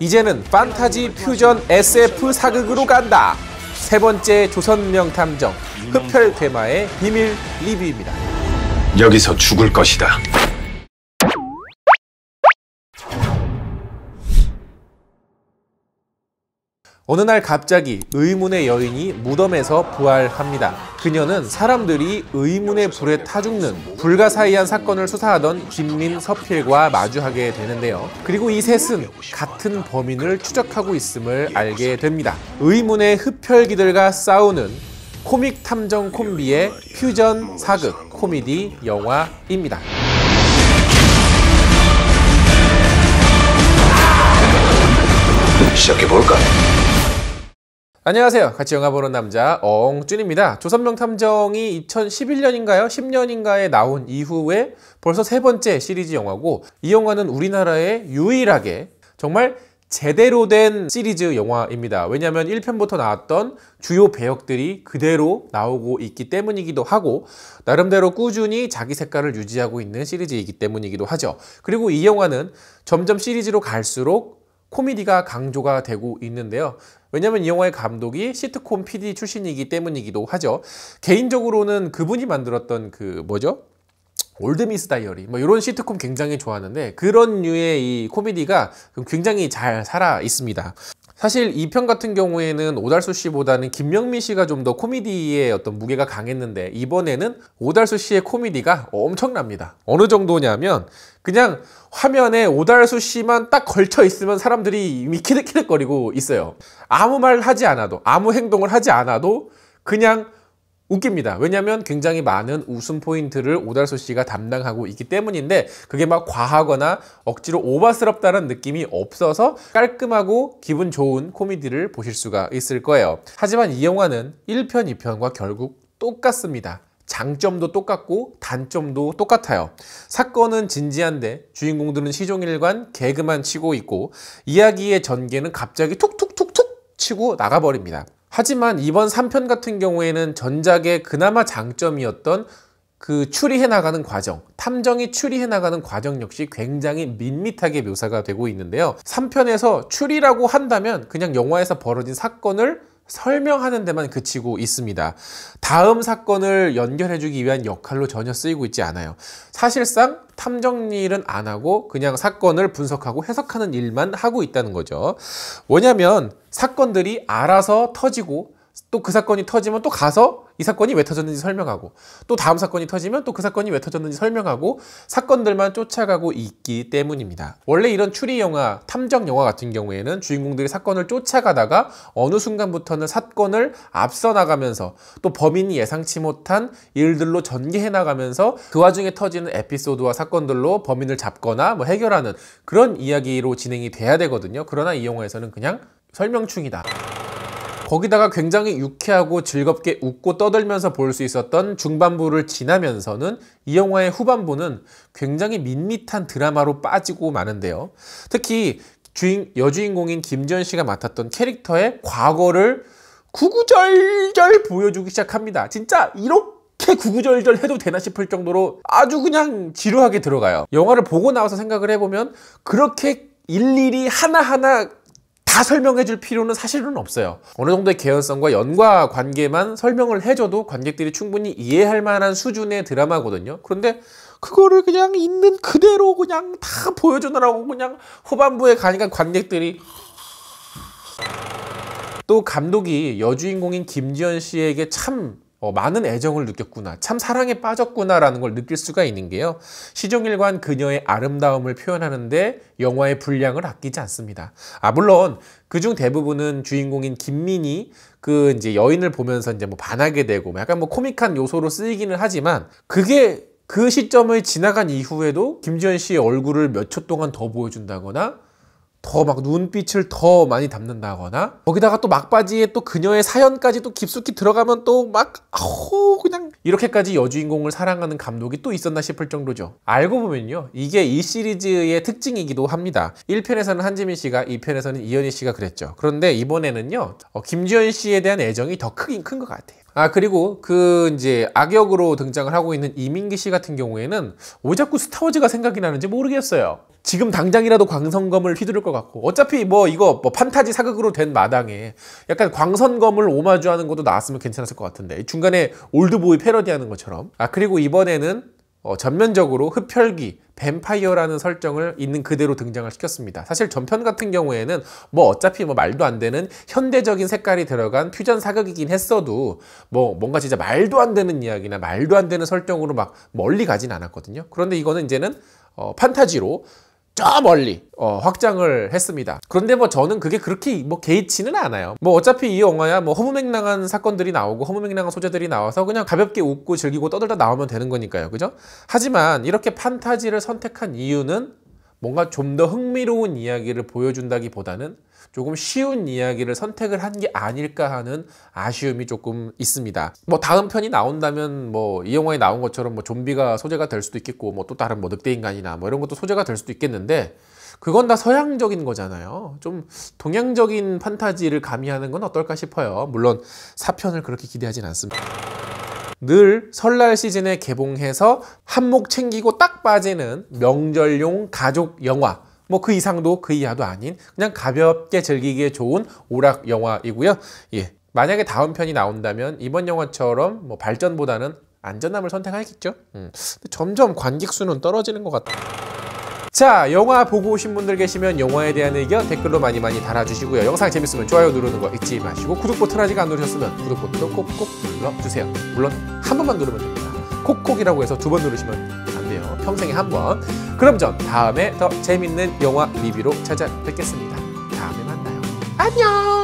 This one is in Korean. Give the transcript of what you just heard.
이제는 판타지 퓨전 SF 사극으로 간다. 세 번째 조선명 탐정 흡혈 대마의 비밀 리뷰입니다. 여기서 죽을 것이다. 어느 날 갑자기 의문의 여인이 무덤에서 부활합니다. 그녀는 사람들이 의문의 불에 타 죽는 불가사의한 사건을 수사하던 김민 서필과 마주하게 되는데요. 그리고 이 셋은 같은 범인을 추적하고 있음을 알게 됩니다. 의문의 흡혈귀들과 싸우는 코믹 탐정 콤비의 퓨전 사극 코미디 영화입니다. 시작해볼까? 안녕하세요. 같이 영화 보는 남자 엉준입니다. 조선명 탐정이 2011년인가요? 10년인가에 나온 이후에 벌써 세 번째 시리즈 영화고 이 영화는 우리나라에 유일하게 정말 제대로 된 시리즈 영화입니다. 왜냐하면 1편부터 나왔던 주요 배역들이 그대로 나오고 있기 때문이기도 하고 나름대로 꾸준히 자기 색깔을 유지하고 있는 시리즈이기 때문이기도 하죠. 그리고 이 영화는 점점 시리즈로 갈수록 코미디가 강조가 되고 있는데요. 왜냐하면 이 영화의 감독이 시트콤 PD 출신이기 때문이기도 하죠. 개인적으로는 그분이 만들었던 그 뭐죠? 올드미스 다이어리 뭐 이런 시트콤 굉장히 좋아하는데 그런 류의 이 코미디가 굉장히 잘 살아 있습니다. 사실 이 편 같은 경우에는 오달수 씨보다는 김명미 씨가 좀 더 코미디의 어떤 무게가 강했는데 이번에는 오달수 씨의 코미디가 엄청납니다. 어느 정도냐면 그냥 화면에 오달수 씨만 딱 걸쳐 있으면 사람들이 이미 키득키득거리고 있어요. 아무 말 하지 않아도 아무 행동을 하지 않아도 그냥 웃깁니다. 왜냐하면 굉장히 많은 웃음 포인트를 오달수 씨가 담당하고 있기 때문인데 그게 막 과하거나 억지로 오바스럽다는 느낌이 없어서 깔끔하고 기분 좋은 코미디를 보실 수가 있을 거예요. 하지만 이 영화는 1편, 2편과 결국 똑같습니다. 장점도 똑같고 단점도 똑같아요. 사건은 진지한데 주인공들은 시종일관 개그만 치고 있고 이야기의 전개는 갑자기 툭툭툭툭 치고 나가버립니다. 하지만 이번 3편 같은 경우에는 전작의 그나마 장점이었던 그 추리해 나가는 과정, 탐정이 추리해 나가는 과정 역시 굉장히 밋밋하게 묘사가 되고 있는데요. 3편에서 추리라고 한다면 그냥 영화에서 벌어진 사건을 설명하는 데만 그치고 있습니다. 다음 사건을 연결해주기 위한 역할로 전혀 쓰이고 있지 않아요. 사실상 탐정 일은 안 하고 그냥 사건을 분석하고 해석하는 일만 하고 있다는 거죠. 뭐냐면 사건들이 알아서 터지고 또 그 사건이 터지면 또 가서 이 사건이 왜 터졌는지 설명하고 또 다음 사건이 터지면 또 그 사건이 왜 터졌는지 설명하고 사건들만 쫓아가고 있기 때문입니다. 원래 이런 추리 영화, 탐정 영화 같은 경우에는 주인공들이 사건을 쫓아가다가 어느 순간부터는 사건을 앞서 나가면서 또 범인이 예상치 못한 일들로 전개해 나가면서 그 와중에 터지는 에피소드와 사건들로 범인을 잡거나 뭐 해결하는 그런 이야기로 진행이 돼야 되거든요. 그러나 이 영화에서는 그냥 설명충이다. 거기다가 굉장히 유쾌하고 즐겁게 웃고 떠들면서 볼 수 있었던 중반부를 지나면서는 이 영화의 후반부는 굉장히 밋밋한 드라마로 빠지고 마는데요. 특히 주인, 여주인공인 김지현 씨가 맡았던 캐릭터의 과거를 구구절절 보여주기 시작합니다. 진짜 이렇게 구구절절 해도 되나 싶을 정도로 아주 그냥 지루하게 들어가요. 영화를 보고 나와서 생각을 해보면 그렇게 일일이 하나하나 다 설명해 줄 필요는 사실은 없어요. 어느 정도의 개연성과 연과 관계만 설명을 해줘도 관객들이 충분히 이해할 만한 수준의 드라마거든요. 그런데 그거를 그냥 있는 그대로 그냥 다 보여주느라고 그냥 후반부에 가니까 관객들이 또 감독이 여주인공인 김지현 씨에게 참 어, 많은 애정을 느꼈구나. 참 사랑에 빠졌구나라는 걸 느낄 수가 있는 게요. 시종일관 그녀의 아름다움을 표현하는데 영화의 분량을 아끼지 않습니다. 아, 물론 그중 대부분은 주인공인 김민이 그 이제 여인을 보면서 이제 뭐 반하게 되고 뭐 약간 뭐 코믹한 요소로 쓰이기는 하지만 그게 그 시점을 지나간 이후에도 김지현 씨의 얼굴을 몇 초 동안 더 보여준다거나 더 막 눈빛을 더 많이 담는다거나 거기다가 또 막바지에 또 그녀의 사연까지 또 깊숙이 들어가면 또 막 아우 그냥 이렇게까지 여주인공을 사랑하는 감독이 또 있었나 싶을 정도죠. 알고 보면요. 이게 이 시리즈의 특징이기도 합니다. 1편에서는 한지민 씨가 2편에서는 이현희 씨가 그랬죠. 그런데 이번에는요 어, 김지현 씨에 대한 애정이 더 크긴 큰 것 같아요. 아 그리고 그 이제 악역으로 등장을 하고 있는 이민기 씨 같은 경우에는 왜 자꾸 스타워즈가 생각이 나는지 모르겠어요 지금 당장이라도 광선검을 휘두를 것 같고 어차피 뭐 이거 뭐 판타지 사극으로 된 마당에 약간 광선검을 오마주하는 것도 나왔으면 괜찮았을 것 같은데 중간에 올드보이 패러디하는 것처럼 아 그리고 이번에는 어, 전면적으로 흡혈귀, 뱀파이어라는 설정을 있는 그대로 등장을 시켰습니다. 사실 전편 같은 경우에는 뭐 어차피 뭐 말도 안 되는 현대적인 색깔이 들어간 퓨전 사극이긴 했어도 뭐 뭔가 진짜 말도 안 되는 이야기나 말도 안 되는 설정으로 막 멀리 가진 않았거든요. 그런데 이거는 이제는 어, 판타지로 저 멀리 어, 확장을 했습니다. 그런데 뭐 저는 그게 그렇게 뭐 개의치는 않아요. 뭐 어차피 이 영화야 뭐 허무맹랑한 사건들이 나오고 허무맹랑한 소재들이 나와서 그냥 가볍게 웃고 즐기고 떠들다 나오면 되는 거니까요. 그죠? 하지만 이렇게 판타지를 선택한 이유는 뭔가 좀 더 흥미로운 이야기를 보여준다기보다는 조금 쉬운 이야기를 선택을 한 게 아닐까 하는 아쉬움이 조금 있습니다. 뭐 다음 편이 나온다면 뭐 이 영화에 나온 것처럼 뭐 좀비가 소재가 될 수도 있겠고 뭐 또 다른 뭐 늑대 인간이나 뭐 이런 것도 소재가 될 수도 있겠는데 그건 다 서양적인 거잖아요. 좀 동양적인 판타지를 가미하는 건 어떨까 싶어요. 물론 4편을 그렇게 기대하진 않습니다. 늘 설날 시즌에 개봉해서 한몫 챙기고 딱 빠지는 명절용 가족 영화. 뭐그 이상도 그 이하도 아닌 그냥 가볍게 즐기기에 좋은 오락 영화이고요. 예. 만약에 다음 편이 나온다면 이번 영화처럼 뭐 발전보다는 안전함을 선택하겠죠. 음. 점점 관객 수는 떨어지는 것 같아요. 자, 영화 보고 오신 분들 계시면 영화에 대한 의견 댓글로 많이 많이 달아주시고요. 영상 재밌으면 좋아요 누르는 거 잊지 마시고 구독 버튼 아직 안 누르셨으면 구독 버튼도 꼭꼭 눌러주세요. 물론 한 번만 누르면 됩니다. 콕콕이라고 해서 두 번 누르시면 안 돼요. 평생에 한 번. 그럼 전 다음에 더 재밌는 영화 리뷰로 찾아뵙겠습니다. 다음에 만나요. 안녕!